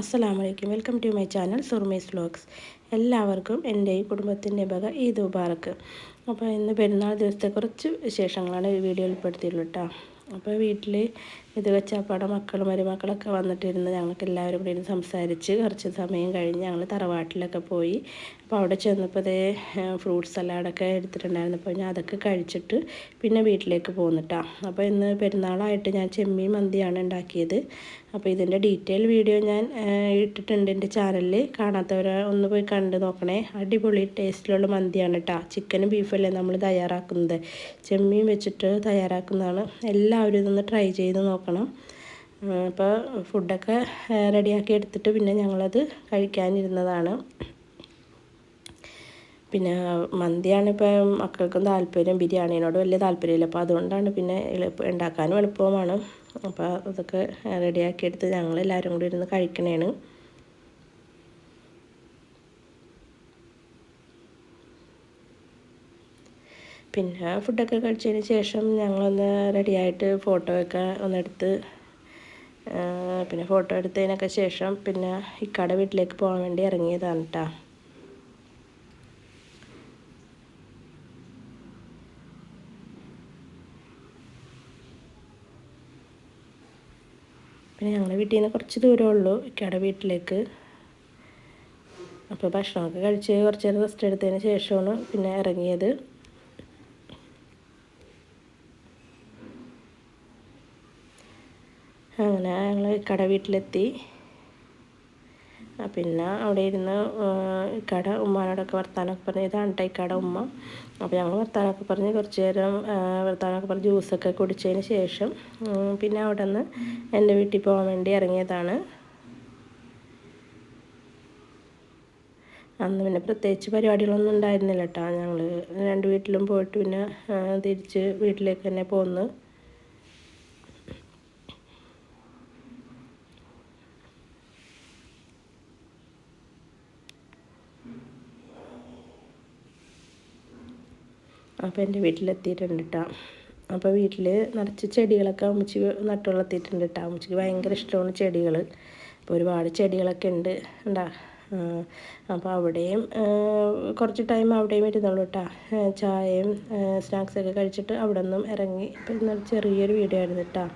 Assalamualaikum. Welcome to my channel, Surmay's Vlogs. എല്ലാവർക്കും എന്റെ ഈ കുടുംബത്തിന്റെ വക ഈ മുബാറക്ക്. അപ്പോൾ ഇന്ന് പെരുന്നാൾ ദിവസത്തെ കുറച്ച് വിശേഷങ്ങളാണ് ഈ വീഡിയോ ഉൾപ്പെടുത്തിയുള്ളൂ കേട്ടോ. അപ്പോൾ വീട്ടിൽ ഇത് വെച്ചാപ്പാടെ മക്കളും മരുമക്കളൊക്കെ വന്നിട്ടിരുന്ന് ഞങ്ങൾക്ക് എല്ലാവരും കൂടി ഇരുന്ന് സംസാരിച്ച് കുറച്ച് സമയം കഴിഞ്ഞ് ഞങ്ങൾ തറവാട്ടിലൊക്കെ പോയി. അപ്പോൾ അവിടെ ചെന്നപ്പോൾ അതേ ഫ്രൂട്ട് സലാഡൊക്കെ എടുത്തിട്ടുണ്ടായിരുന്നു. അപ്പോൾ ഞാൻ അതൊക്കെ കഴിച്ചിട്ട് പിന്നെ വീട്ടിലേക്ക് പോന്നിട്ടാ അപ്പോൾ ഇന്ന് പെരുന്നാളായിട്ട് ഞാൻ ചെമ്മീൻ മന്തിയാണ് ഉണ്ടാക്കിയത്. അപ്പോൾ ഇതിന്റെ ഡീറ്റെയിൽ വീഡിയോ ഞാൻ ഇട്ടിട്ടുണ്ട് എന്റെ ചാനലിൽ. കാണാത്തവരെ ഒന്ന് പോയി കണ്ട് നോക്കണേ. അടിപൊളി ടേസ്റ്റിലുള്ള മന്തിയാണ് കേട്ടോ ചിക്കനും ബീഫല്ലേ നമ്മൾ തയ്യാറാക്കുന്നത്. ചെമ്മീൻ വെച്ചിട്ട് തയ്യാറാക്കുന്നതാണ്. എല്ലാവരും ഇതൊന്ന് ട്രൈ ചെയ്ത് നോക്കണം. അപ്പോൾ ഫുഡൊക്കെ റെഡിയാക്കി എടുത്തിട്ട് പിന്നെ ഞങ്ങളത് കഴിക്കാനിരുന്നതാണ്. പിന്നെ മന്തിയാണ് ഇപ്പോൾ മക്കൾക്കും താല്പര്യം. ബിരിയാണിനോട് വലിയ താല്പര്യമില്ല. അപ്പോൾ അതുകൊണ്ടാണ് പിന്നെ എളുപ്പം ഉണ്ടാക്കാനും എളുപ്പവുമാണ്. അപ്പോൾ അതൊക്കെ റെഡിയാക്കി എടുത്ത് ഞങ്ങൾ എല്ലാവരും കൂടി ഇരുന്ന് കഴിക്കണേണ്. പിന്നെ ഫുഡൊക്കെ കഴിച്ചതിന് ശേഷം ഞങ്ങളൊന്ന് റെഡിയായിട്ട് ഫോട്ടോ ഒക്കെ ഒന്നെടുത്ത് പിന്നെ ഫോട്ടോ എടുത്തതിനൊക്കെ ശേഷം പിന്നെ ഇക്കാടെ വീട്ടിലേക്ക് പോകാൻ വേണ്ടി ഇറങ്ങിയതാണ് കേട്ടോ പിന്നെ ഞങ്ങളുടെ വീട്ടിൽ നിന്ന് കുറച്ച് ദൂരമേ ഉള്ളൂ ഇക്കയുടെ വീട്ടിലേക്ക്. അപ്പോൾ ഭക്ഷണമൊക്കെ കഴിച്ച് കുറച്ച് നേരം റെസ്റ്റ് എടുത്തതിന് ശേഷമാണ് പിന്നെ ഇറങ്ങിയത്. അങ്ങനെ ഞങ്ങൾ കട വീട്ടിലെത്തി. പിന്നെ അവിടെ ഇരുന്ന് കട ഉമ്മാനോടൊക്കെ വർത്താനമൊക്കെ പറഞ്ഞ് ഇതാണ് ഇക്കട ഉമ്മ. അപ്പോൾ ഞങ്ങൾ വർത്താനമൊക്കെ പറഞ്ഞ് കുറച്ച് നേരം വർത്താനമൊക്കെ പറഞ്ഞ് ജ്യൂസൊക്കെ കുടിച്ചതിന് ശേഷം പിന്നെ അവിടെ നിന്ന് എന്റെ വീട്ടിൽ പോകാൻ വേണ്ടി ഇറങ്ങിയതാണ്. അന്ന് പിന്നെ പ്രത്യേകിച്ച് പരിപാടികളൊന്നും ഉണ്ടായിരുന്നില്ല കേട്ടോ ഞങ്ങൾ രണ്ട് വീട്ടിലും പോയിട്ട് പിന്നെ തിരിച്ച് വീട്ടിലേക്ക് തന്നെ പോന്നു. അപ്പോൾ എന്റെ വീട്ടിലെത്തിയിട്ടുണ്ട് കേട്ടോ അപ്പോൾ വീട്ടിൽ നിറച്ച് ചെടികളൊക്കെ അമ്മച്ചി നട്ടുവളർത്തിയിട്ടുണ്ട് കേട്ടോ അമ്മച്ചിക്ക് ഭയങ്കര ഇഷ്ടമാണ് ചെടികൾ അപ്പോൾ ഒരുപാട് ചെടികളൊക്കെ ഉണ്ട് ഉണ്ടാ അപ്പോൾ അവിടെയും കുറച്ച് ടൈം അവിടെയും ഇരുന്നുള്ളൂ കേട്ടോ ചായയും സ്നാക്സൊക്കെ കഴിച്ചിട്ട് അവിടെ നിന്നും ഇറങ്ങി. ഇപ്പം ചെറിയൊരു വീഡിയോ ആയിരുന്നു കേട്ടോ